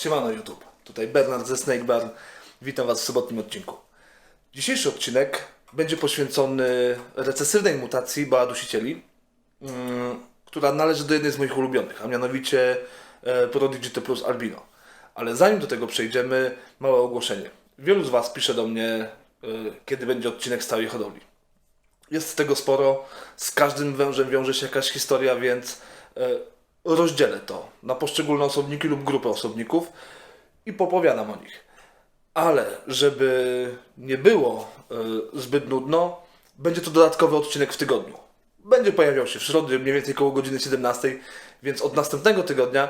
Siemano YouTube, tutaj Bernard ze Snake Barn. Witam Was w sobotnim odcinku. Dzisiejszy odcinek będzie poświęcony recesywnej mutacji Boa Dusicieli, mm, która należy do jednej z moich ulubionych, a mianowicie e, Prodigy plus Albino. Ale zanim do tego przejdziemy, małe ogłoszenie. Wielu z Was pisze do mnie, e, kiedy będzie odcinek z całej hodowli. Jest tego sporo, z każdym wężem wiąże się jakaś historia, więc e, rozdzielę to na poszczególne osobniki lub grupy osobników i popowiadam o nich. Ale żeby nie było e, zbyt nudno, będzie to dodatkowy odcinek w tygodniu. Będzie pojawiał się w środę, mniej więcej koło godziny 17, więc od następnego tygodnia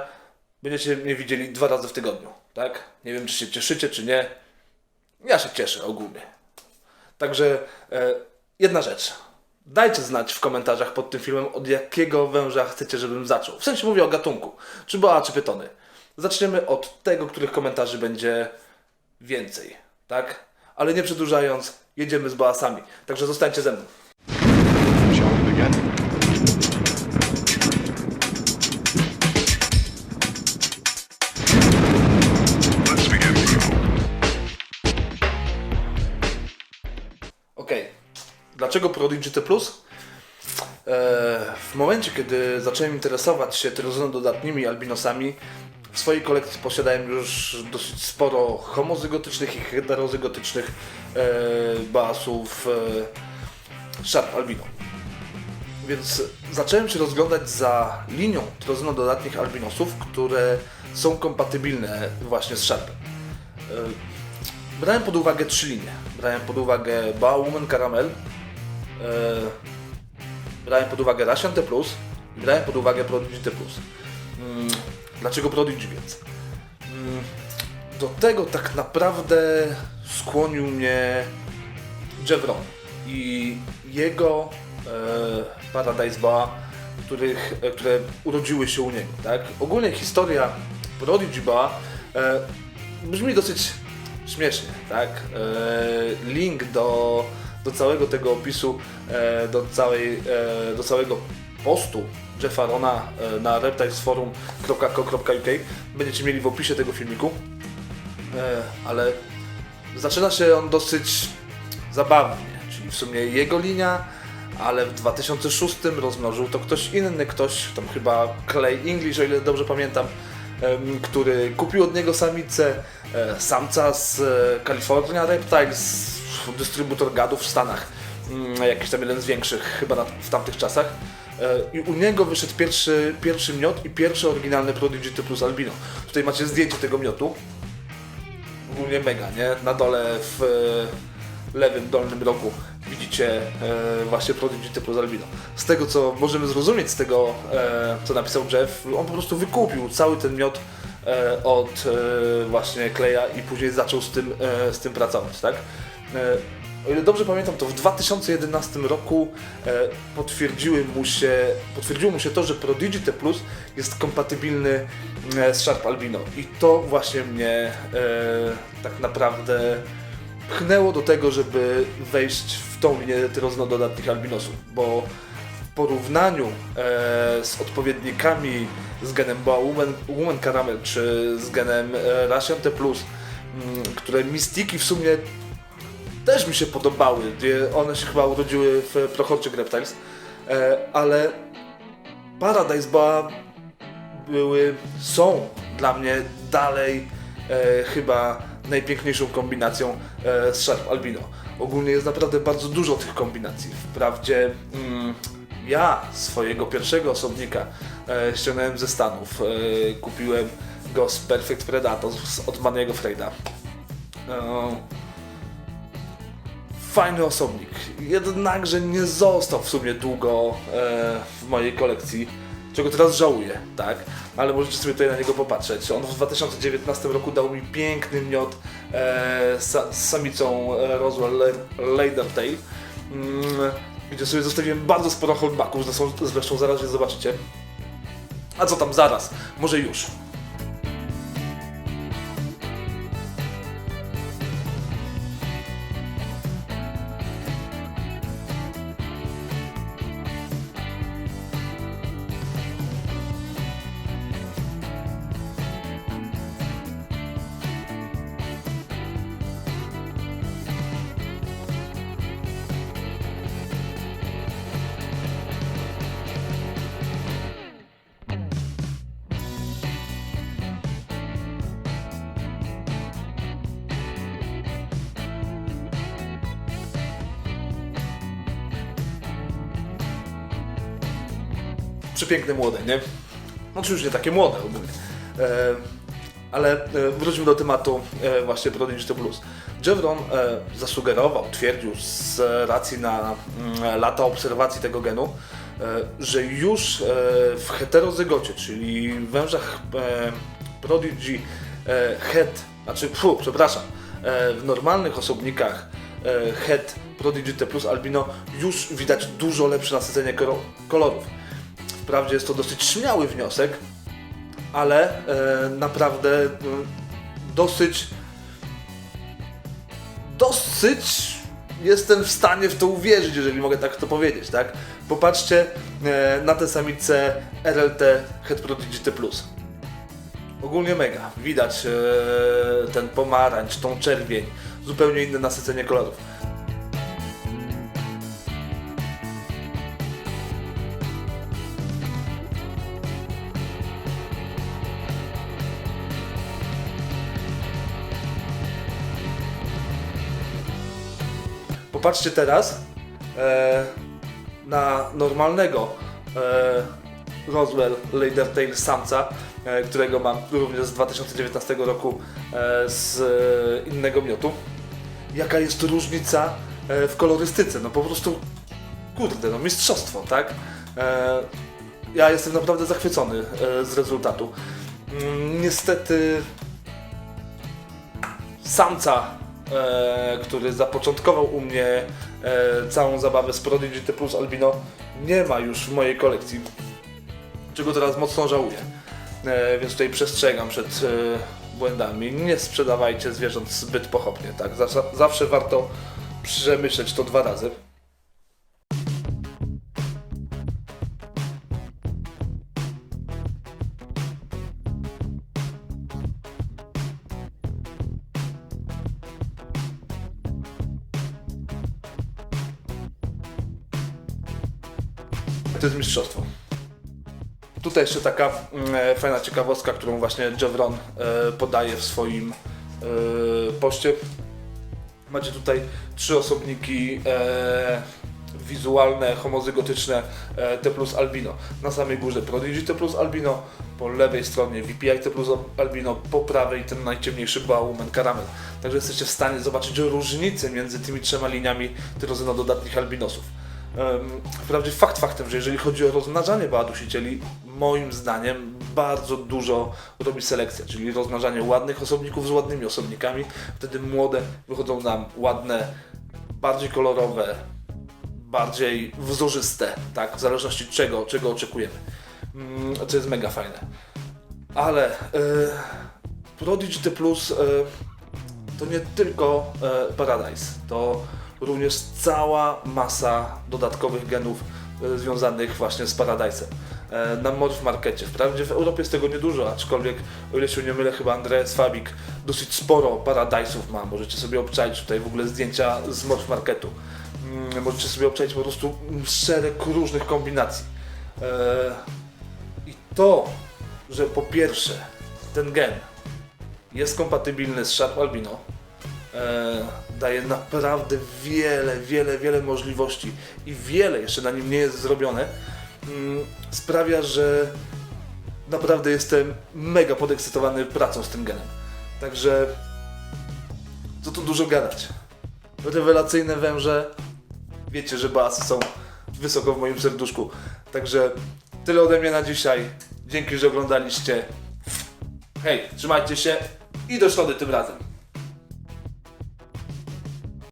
będziecie mnie widzieli dwa razy w tygodniu, tak? Nie wiem, czy się cieszycie, czy nie. Ja się cieszę ogólnie. Także e, jedna rzecz. Dajcie znać w komentarzach pod tym filmem, od jakiego węża chcecie, żebym zaczął. W sensie mówię o gatunku. Czy boa, czy pytony. Zaczniemy od tego, których komentarzy będzie więcej, tak? Ale nie przedłużając, jedziemy z boasami. Także zostańcie ze mną. Dlaczego Prodigy T+. E, w momencie, kiedy zacząłem interesować się tyrozonododatnimi albinosami, w swojej kolekcji posiadałem już dosyć sporo homozygotycznych i heterozygotycznych e, basów e, Sharp Albino. Więc zacząłem się rozglądać za linią tyrozonododatnich albinosów, które są kompatybilne właśnie z Sharpem. Brałem pod uwagę trzy linie. Brałem pod uwagę Bauman Caramel, brałem pod uwagę Russian T+, i brałem pod uwagę Prodigy T+. Mm, dlaczego Prodigy więc? Mm, do tego tak naprawdę skłonił mnie Jevron i jego e, Paradise Boa, których, e, które urodziły się u niego. Tak? Ogólnie historia Prodigy Boa e, brzmi dosyć śmiesznie, tak? E, link do, do całego tego opisu, e, do, całej, e, do całego postu Jeffa Rona e, na reptilesforum.co.uk będziecie mieli w opisie tego filmiku. Ale zaczyna się on dosyć zabawnie, czyli w sumie jego linia, ale w 2006 rozmnożył to ktoś inny, ktoś tam chyba Clay English, o ile dobrze pamiętam, który kupił od niego samicę, samca z California Reptiles, dystrybutor gadów w Stanach, mm, jakiś tam jeden z większych chyba na, w tamtych czasach. E, I u niego wyszedł pierwszy, pierwszy miot i pierwszy oryginalny Prodigy plus Albino. Tutaj macie zdjęcie tego miotu ogólnie mega, nie? Na dole w e, lewym dolnym rogu widzicie e, właśnie Prodigy typu Albino. Z tego co możemy zrozumieć z tego, co napisał Jeff, on po prostu wykupił cały ten miod e, od e, właśnie Kleja i później zaczął z tym, e, z tym pracować, tak? E, o ile dobrze pamiętam, to w 2011 roku e, potwierdziły mu się, potwierdziło mu się to, że Prodigy T Plus jest kompatybilny e, z Sharp Albino. I to właśnie mnie e, tak naprawdę pchnęło do tego, żeby wejść w tą linię tyrozonododatnych albinosów, bo porównaniu e, z odpowiednikami z genem Boa Woman, Woman Caramel czy z genem e, Russian T+, mm, które mistiki w sumie też mi się podobały. One się chyba urodziły w Prochorczyk Reptiles, e, ale Paradise Boa były, są dla mnie dalej e, chyba najpiękniejszą kombinacją e, z Sharp Albino. Ogólnie jest naprawdę bardzo dużo tych kombinacji. Wprawdzie mm, ja swojego pierwszego osobnika e, ściągnąłem ze Stanów. E, kupiłem go z Perfect Predator z- od Maniego Frejda. E, fajny osobnik. Jednakże nie został w sumie długo e, w mojej kolekcji, czego teraz żałuję, tak? Ale możecie sobie tutaj na niego popatrzeć. On w 2019 roku dał mi piękny miot e, sa, z samicą e, Roswell Le- Ladertail, mm, gdzie sobie zostawiłem bardzo sporo holdbacków, zresztą, zaraz je zobaczycie. A co tam zaraz? Może już. Przepiękne młode, nie? Znaczy już nie takie młode ogólnie. E, ale e, wróćmy do tematu e, właśnie Prodigy Plus. Jevron e, zasugerował, twierdził z racji na mm, lata obserwacji tego genu, e, że już e, w heterozygocie, czyli w wężach e, Prodigy e, het, znaczy, przepraszam, e, w normalnych osobnikach e, het Prodigy T plus albino już widać dużo lepsze nasycenie kolorów. Wprawdzie jest to dosyć śmiały wniosek, ale e, naprawdę e, dosyć dosyć jestem w stanie w to uwierzyć, jeżeli mogę tak to powiedzieć, tak? Popatrzcie e, na tę samicę RLT Head Prodigy T+. Ogólnie mega. Widać e, ten pomarańcz, tą czerwień, zupełnie inne nasycenie kolorów. Popatrzcie teraz e, na normalnego e, Roswell Ladertail samca, e, którego mam również z 2019 roku e, z e, innego miotu. Jaka jest różnica e, w kolorystyce? No po prostu, kurde, no mistrzostwo, tak? E, ja jestem naprawdę zachwycony e, z rezultatu. Mm, niestety samca, e, który zapoczątkował u mnie e, całą zabawę z Prodigy T plus Albino, nie ma już w mojej kolekcji, czego teraz mocno żałuję. E, więc tutaj przestrzegam przed e, błędami. Nie sprzedawajcie zwierząt zbyt pochopnie, tak? Zawsze, zawsze warto przemyśleć to dwa razy. To jest mistrzostwo. Tutaj jeszcze taka mm, e, fajna ciekawostka, którą właśnie Jevron e, podaje w swoim e, poście. Macie tutaj trzy osobniki e, wizualne, homozygotyczne e, T plus albino. Na samej górze Prodigy T plus albino, po lewej stronie VPI T plus albino, po prawej ten najciemniejszy Bauman Caramel. Także jesteście w stanie zobaczyć różnicę między tymi trzema liniami tyrozynododatnych albinosów. Wprawdzie fakt faktem, że jeżeli chodzi o rozmnażanie boadusicieli, moim zdaniem bardzo dużo robi selekcja, czyli rozmnażanie ładnych osobników z ładnymi osobnikami. Wtedy młode wychodzą nam ładne, bardziej kolorowe, bardziej wzorzyste, tak, w zależności czego, czego oczekujemy. Mm, Co jest mega fajne. Ale e, Prodigy T Plus e, to nie tylko e, Paradise, to również cała masa dodatkowych genów e, związanych właśnie z Paradise'em. E, na Morph Markecie. Wprawdzie w Europie jest tego niedużo, aczkolwiek o ile się nie mylę, chyba Andreas Fabik dosyć sporo Paradise'ów ma. Możecie sobie obczaić tutaj w ogóle zdjęcia z Morph Marketu. Mm, Możecie sobie obczaić po prostu szereg różnych kombinacji. E, I to, że po pierwsze ten gen jest kompatybilny z Sharp Albino, daje naprawdę wiele, wiele, wiele możliwości i wiele jeszcze na nim nie jest zrobione, mm, sprawia, że naprawdę jestem mega podekscytowany pracą z tym genem. Także co tu dużo gadać. Rewelacyjne węże, wiecie, że basy są wysoko w moim serduszku. Także tyle ode mnie na dzisiaj. Dzięki, że oglądaliście. Hej, trzymajcie się i do środy tym razem.